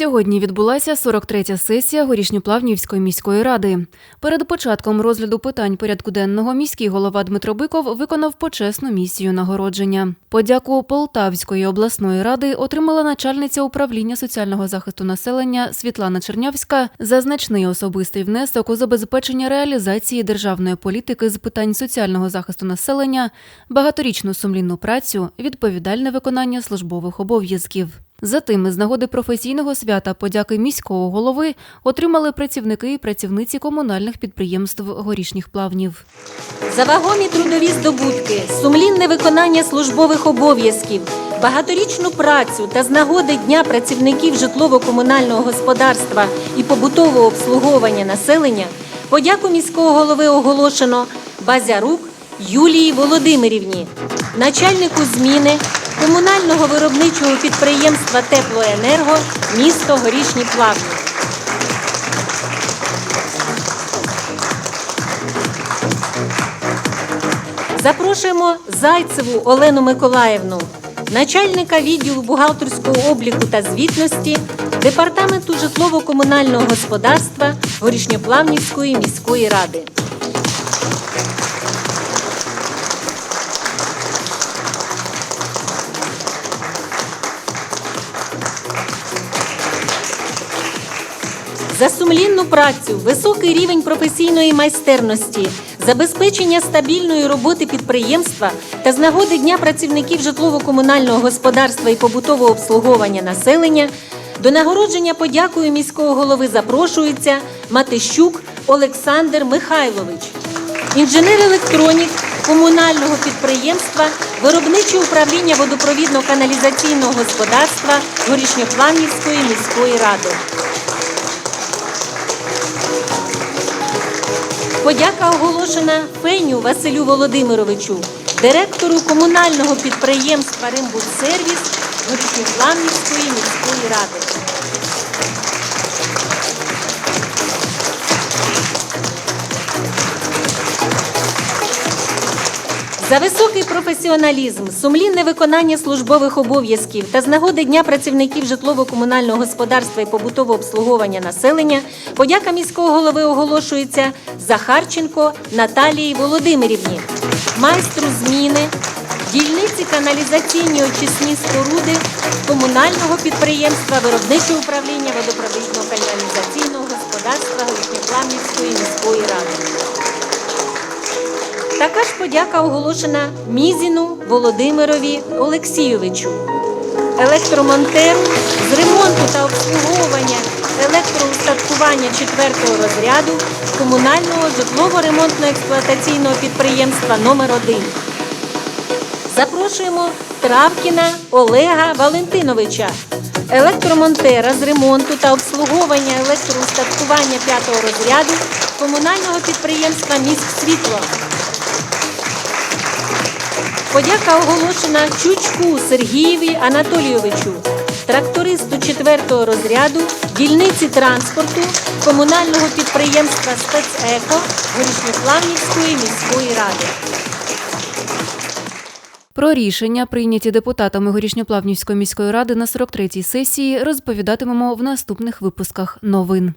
Сьогодні відбулася 43-я сесія Горішньоплавнівської міської ради. Перед початком розгляду питань порядку денного міський голова Дмитро Биков виконав почесну місію нагородження. Подяку Полтавської обласної ради отримала начальниця управління соціального захисту населення Світлана Чернявська за значний особистий внесок у забезпечення реалізації державної політики з питань соціального захисту населення, багаторічну сумлінну працю, відповідальне виконання службових обов'язків. Затим, з нагоди професійного свята подяки міського голови отримали працівники і працівниці комунальних підприємств горішніх плавнів. За вагомі трудові здобутки, сумлінне виконання службових обов'язків, багаторічну працю та з нагоди Дня працівників житлово-комунального господарства і побутового обслуговування населення подяку міського голови оголошено Базярук Юлії Володимирівні, начальнику зміни комунального виробничого підприємства Теплоенерго місто Горішні Плавні. Запрошуємо Зайцеву Олену Миколаївну, начальника відділу бухгалтерського обліку та звітності Департаменту житлово-комунального господарства Горішньоплавнівської міської ради. За сумлінну працю, високий рівень професійної майстерності, забезпечення стабільної роботи підприємства та з нагоди Дня працівників житлово-комунального господарства і побутового обслуговування населення до нагородження подякою міського голови запрошується Матищук Олександр Михайлович, інженер-електронік комунального підприємства Виробниче управління водопровідно-каналізаційного господарства Горішньоплавнівської міської ради. Подяка оголошена Феню Василю Володимировичу, директору комунального підприємства Римбудсервіс Горішньоплавнівської міської ради. За високий професіоналізм, сумлінне виконання службових обов'язків та з нагоди Дня працівників житлово-комунального господарства і побутового обслуговування населення подяка міського голови оголошується Захарченко Наталії Володимирівні, майстру зміни, дільниці каналізаційні очисні споруди комунального підприємства Виробниче управління водопровідно-каналізаційного господарства Горішньоплавнівської міської ради. Така ж подяка оголошена Мізіну Володимирові Олексійовичу, електромонтеру з ремонту та обслуговування електроустаткування 4 розряду комунального житлово-ремонтно-експлуатаційного підприємства номер 1 Запрошуємо Травкіна Олега Валентиновича, електромонтера з ремонту та обслуговування електроустаткування 5 розряду комунального підприємства «Міськсвітло». Подяка оголошена Чучку Сергієві Анатолійовичу, трактористу 4-го розряду, дільниці транспорту комунального підприємства «Спецеко» Горішньоплавнівської міської ради. Про рішення, прийняті депутатами Горішньоплавнівської міської ради на 43-й сесії, розповідатимемо в наступних випусках новин.